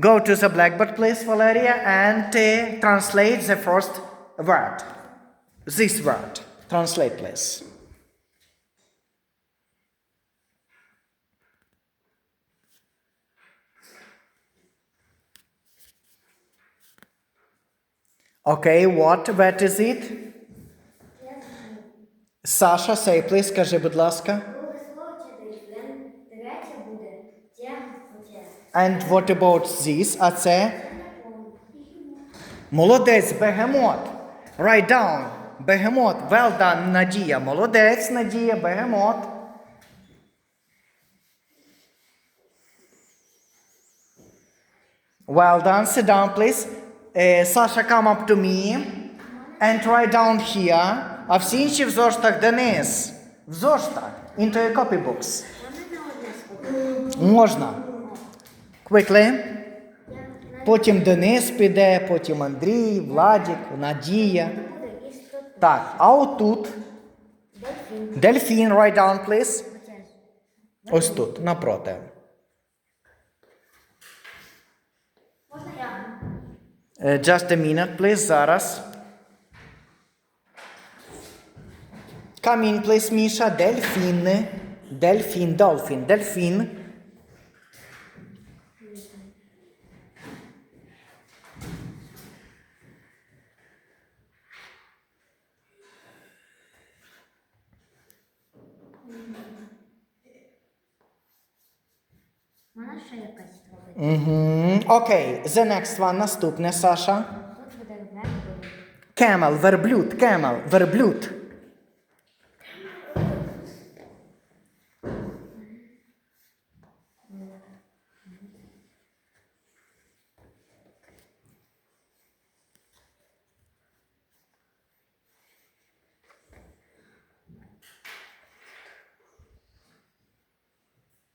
Go to the blackboard, please, Valeria, and uh, translate the first word. This word. Translate, please. Okay, what? What is it? Саша, say please, скажи, будь ласка. And what about this? А це? Молодець, бегемот. Write down. Бегемот. Well done, Надія. Молодець, Надія, бегемот. Well done. Sit down, please. Е, Саша, come up to me. And write down here. А всі інші в зоштах Денис. В зоштах. Into your copybooks. Можна Quickly. Я на Потім Денис піде, потім Андрій, Владік, Надія. буде і що Так, а отут дельфін. дельфін, write down, please. Оце. Ось тут, напроти. Можна я? Е, Just a minute, please, зараз. Come in, please, Міша. Дельфін. Дельфін, долфін, дельфін. Можна ще якась робити? Угу. Окей, the next one, наступне, Саша. Тут буде верб. Camel, верблюд, camel, верблюд.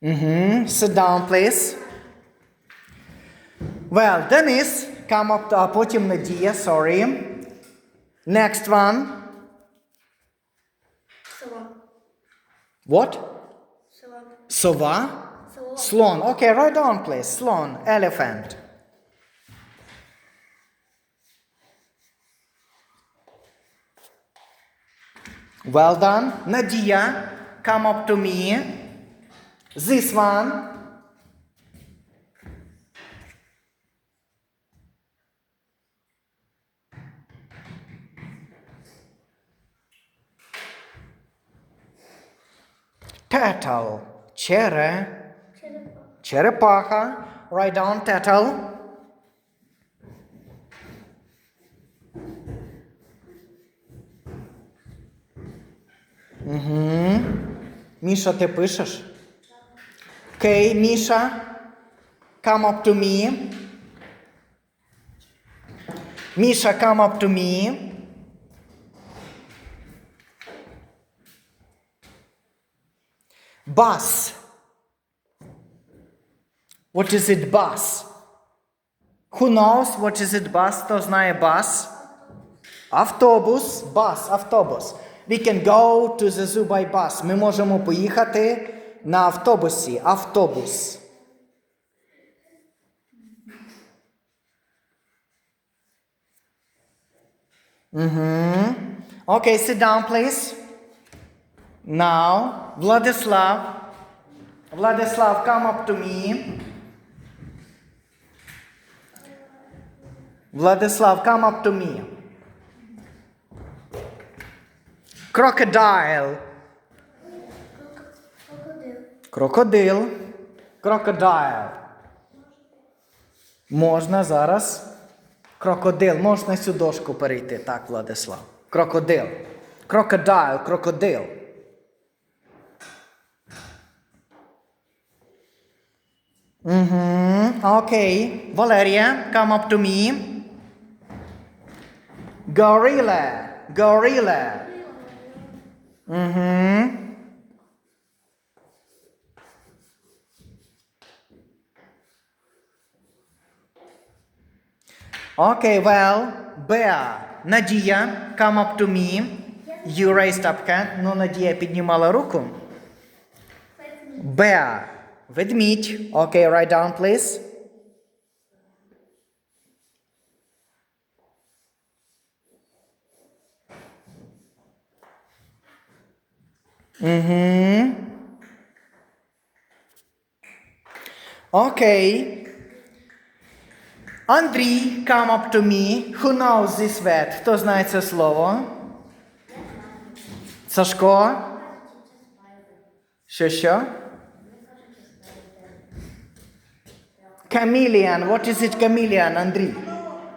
Mm-hmm. Sit down, please. Well, Dennis, come up, а потім Надія, sorry. Next one. Село. What? Село. Сова? Село. Слон. Okay, write down, please. Слон. Elephant. Well done. Nadia, come up to me. This one. Turtle. Чере. Черепаха. Write down turtle. Угу. Міша, ти пишеш? Окей, Міша. Come up to me. Міша, come up to me. Bus. What is it, bus? Who knows what is it, bus? Хто знає bus? Автобус, бус, автобус. We can go to the zoo by bus. Ми можемо поїхати на автобусі. Автобус. Угу. Okay, sit down, please. Now, Vladislav. Vladislav, come up to me. Vladislav, come up to me. Crocodile. Крокодил. Крокодил. Можна зараз. Крокодил. Можна цю дошку перейти. Так, Владислав. Крокодил. Крокодайл, крокодил. Угу. Окей. Валерія, come up to me. Gorilla. Gorilla. Угу. Okay, well, Bea, Nadia, come up to me. You raised up hand. Ну, Надія піднімала руку. Bea, me. Okay, write down, please. Mm-hmm. Okay. Андрій, come up to me. Who knows this word? Хто знає це слово? Сашко? Що що? Chameleon. What is it chameleon, Андрій?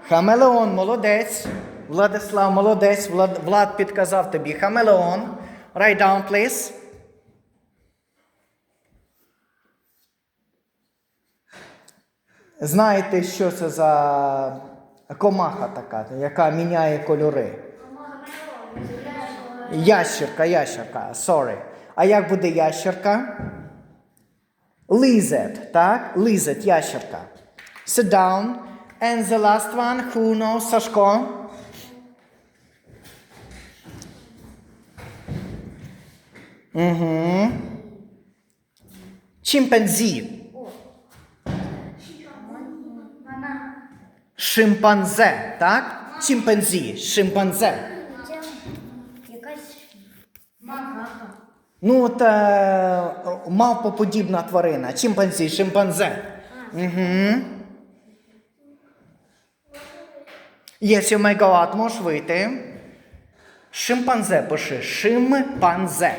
Хамелеон, молодець. Владислав, молодець. Влад, Влад підказав тобі. Хамелеон. Write down, please. Знаєте, що це за комаха така, яка міняє кольори? Ящерка, ящерка, sorry. А як буде ящерка? Lizard, так? Lizard, ящерка. Sit down. And the last one, who knows, Сашко? Угу. Чимпанзі. Шимпанзе, так? Чимпанзі, шимпанзе. Якась. Ну, от е, мавпоподібна тварина. Чимпанзі, шимпанзе. Угу. Go out, можеш вийти. Шимпанзе пиши. Шимпанзе.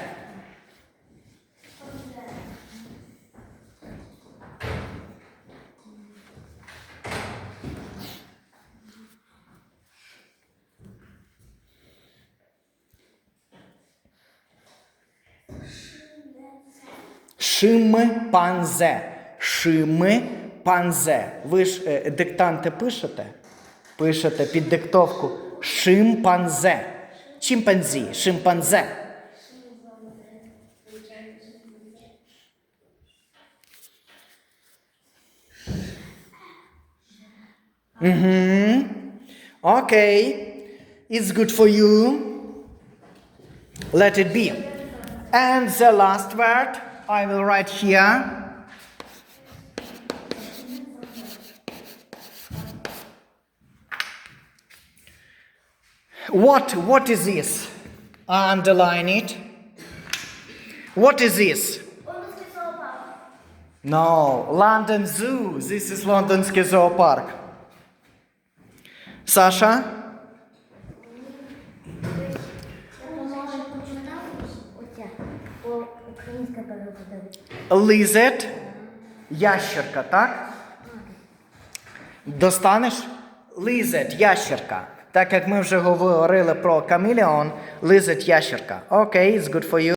Шимпанзе. Шимпанзе. Ви ж е, диктанти пишете? Пишете під диктовку шимпанзе. Чимпанзі, шимпанзе. Угу. Окей. It's good for you. Let it be. And the last word I will write here. What, what is this? I underline it. What is this? No, London Zoo. This is London Zoo Park. Sasha? Lizard. Ящерка, так? Достанеш? Lizard, ящерка. Так як ми вже говорили про камілеон, lizard, ящерка. Окей, it's good for you.